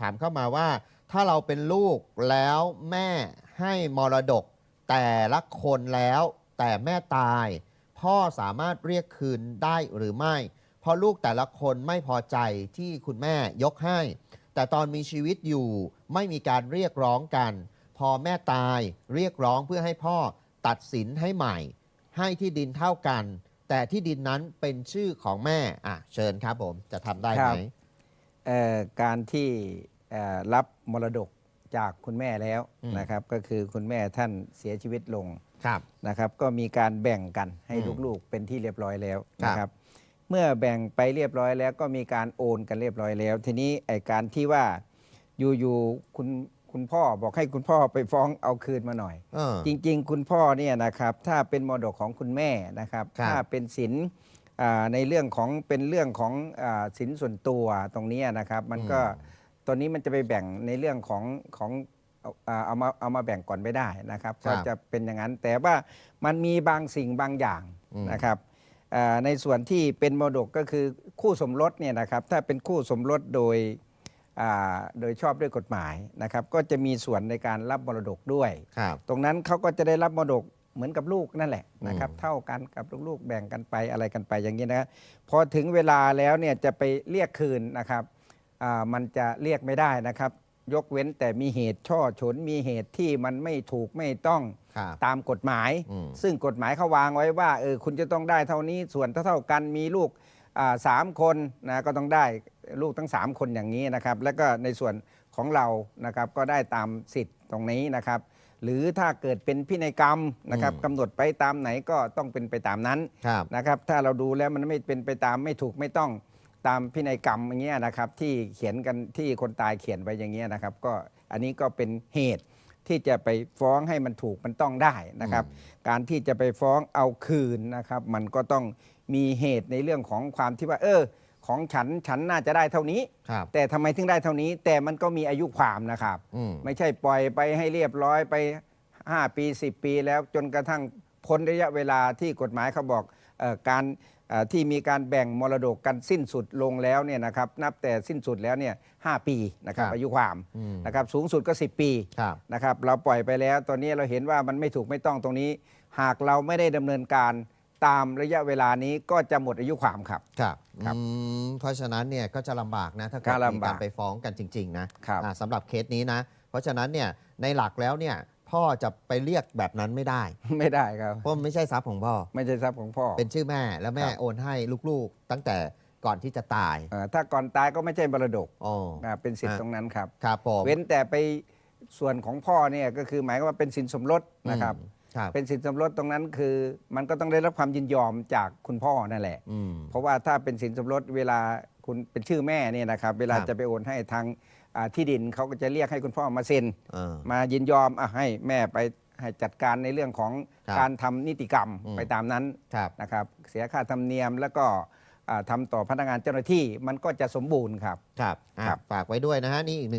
ถามเข้ามาว่า ถ้าเราเป็นลูกแล้วแม่ให้มรดก แต่ละคนแล้วแต่แม่ตาย พ่อสามารถเรียกคืนได้หรือไม่ เพราะลูกแต่ละคนไม่พอใจที่คุณแม่ยกให้ แต่ตอนมีชีวิตอยู่ไม่มีการเรียกร้องกัน พอแม่ตายเรียกร้องเพื่อให้พ่อตัดสินให้ใหม่ ให้ที่ดินเท่ากัน แต่ที่ดินนั้นเป็นชื่อของแม่อะเชิญครับผมจะทำได้ไหม การที่เอ่อรับมรดกจากคุณแม่แล้วอืมนะครับก็คือคุณแม่ท่านเสียชีวิตลงครับนะครับก็มีการแบ่งกันให้อืมลูกๆเป็นที่เรียบร้อยแล้วครับนะครับ เมื่อแบ่งไปเรียบร้อยแล้วก็มีการโอนกันเรียบร้อยแล้ว ทีนี้ไอการที่ว่าอยู่ๆคุณคุณพ่อบอกให้คุณพ่อไปฟ้องเอาคืนมาหน่อยเออจริง ๆ คุณพ่อเนี่ยนะครับถ้าเป็นมรดกของคุณแม่นะครับครับถ้าเป็นสินอ่า ในเรื่องของเป็นเรื่องของอาสินส่วนตัวตรงเนี้ยนะครับมันก็อืมตัวนี้มันจะไปแบ่งในเรื่องของของเอาอ่าเอามาเอามาแบ่งก่อนไม่ได้นะครับครัก็บจะเป็นอย่างนั้นแต่ว่ามันมีบางสิ่งบางอย่างอืมนะครับอ่าในส่วนที่เป็นมรดกก็คือคู่สมรสเนี่ยนะครับถ้าเป็นคู่สมรสโดยอ่าโดยชอบด้วยกฎหมายนะครับ ก็จะมีส่วนในการรับมรดกด้วยครับตรงนั้นเขาก็จะได้รับมรดก เหมือนกับลูกนั่นแหละนะครับอืมเท่ากันกับลูกๆ แบ่งกันไปอะไรกันไปอย่างนี้นะครับพอถึงเวลาแล้วเนี่ยจะไปเรียกคืนนะครับอ่ามันจะเรียกไม่ได้นะครับ ยกเว้นแต่มีเหตุช่อฉนมีเหตุที่มันไม่ถูกไม่ต้องครับตามกฎหมายอืมซึ่งกฎหมายเขาวางไว้ว่าเออคุณจะต้องได้เท่านี้ส่วนเท่าๆกันมีลูกอ่าสามคนนะก็ต้องได้ลูกทั้ง 3 คนอย่างนี้นะครับ แล้วก็ในส่วนของเรานะครับก็ได้ตามสิทธิ์ตรงนี้นะครับ หรือถ้าเกิดเป็นพินัยกรรมนะครับอืมกำหนดไปตามไหนก็ต้องเป็นไปตามนั้นครับนะครับ ถ้าเราดูแล้วมันไม่เป็นไปตามไม่ถูกไม่ต้องตามพินัยกรรมอย่างเงี้ยนะครับ ที่เขียนกันที่คนตายเขียนไปอย่างเงี้ยนะครับ ก็อันนี้ก็เป็นเหตุที่จะไปฟ้องให้มันถูกมันต้องได้นะครับ การที่จะไปฟ้องเอาคืนนะครับ มันก็ต้องมีเหตุในเรื่องของความที่ว่า เออ ของฉันฉันน่าจะได้เท่านี้ ครับ แต่ทำไมถึงได้เท่านี้ แต่มันก็มีอายุความนะครับ อืม ไม่ใช่ปล่อยไปให้เรียบร้อยไป 5 ปี 10 ปีแล้วจนกระทั่งพ้นระยะเวลาที่กฎหมายเขาบอกเออการเอ่อที่มีการแบ่งมรดกกันสิ้นสุดลงแล้วเนี่ยนะครับนับแต่สิ้นสุดแล้วเนี่ยหปีนะครับครับอายุความอืม นะครับสูงสุดก็ 10 ปีครับ นะครับเราปล่อยไปแล้วตอนนี้เราเห็นว่ามันไม่ถูกไม่ต้องตรงนี้ หากเราไม่ได้ดำเนินการ ตามระยะเวลานี้ก็จะหมดอายุความครับ ครับครับอืมเพราะฉะนั้นเนี่ยก็จะลำบากนะ ถ้าเกิดก็มีลำบากการไปฟ้องกันจริง ๆ นะครับ อ่าสำหรับเคสนี้นะ เพราะฉะนั้นเนี่ยในหลักแล้วเนี่ยพ่อจะไปเรียกแบบนั้นไม่ได้ ไม่ได้ครับ เพราะมันไม่ใช่ทรัพย์ของพ่อ ไม่ใช่ทรัพย์ของพ่อ เป็นชื่อแม่แล้วแม่ครับ โอนให้ลูกๆ ตั้งแต่ก่อนที่จะตายเอ่อถ้าก่อนตายก็ไม่ใช่มรดกอ๋ออ่าเป็นสิทธิ์อะตรงนั้นครับ ครับผม เว้นแต่ไปส่วนของพ่อเนี่ยก็คือหมายความว่าเป็นสินสมรสนะครับ อืม ครับเป็นสินสมรสตรงนั้นคือ มันก็ต้องได้รับความยินยอมจากคุณพ่อนั่นแหละ อืม เพราะว่าถ้าเป็นสินสมรสเวลาคุณเป็นชื่อแม่เนี่ยนะครับ เวลาครับ จะไปโอนให้ทางอ่าที่ดินเขาก็จะเรียกให้คุณพ่อมาเซ็น เออ มายินยอมอะให้แม่ไปให้จัดการในเรื่องของครับการทำนิติกรรมอืม ไปตามนั้นครับ นะครับ เสียค่าธรรมเนียมแล้วก็อ่าทำต่อพนักงานเจ้าหน้าที่มันก็จะสมบูรณ์ครับ ครับอะครับ ฝากไว้ด้วยนะฮะนี่อีกหนึ่ง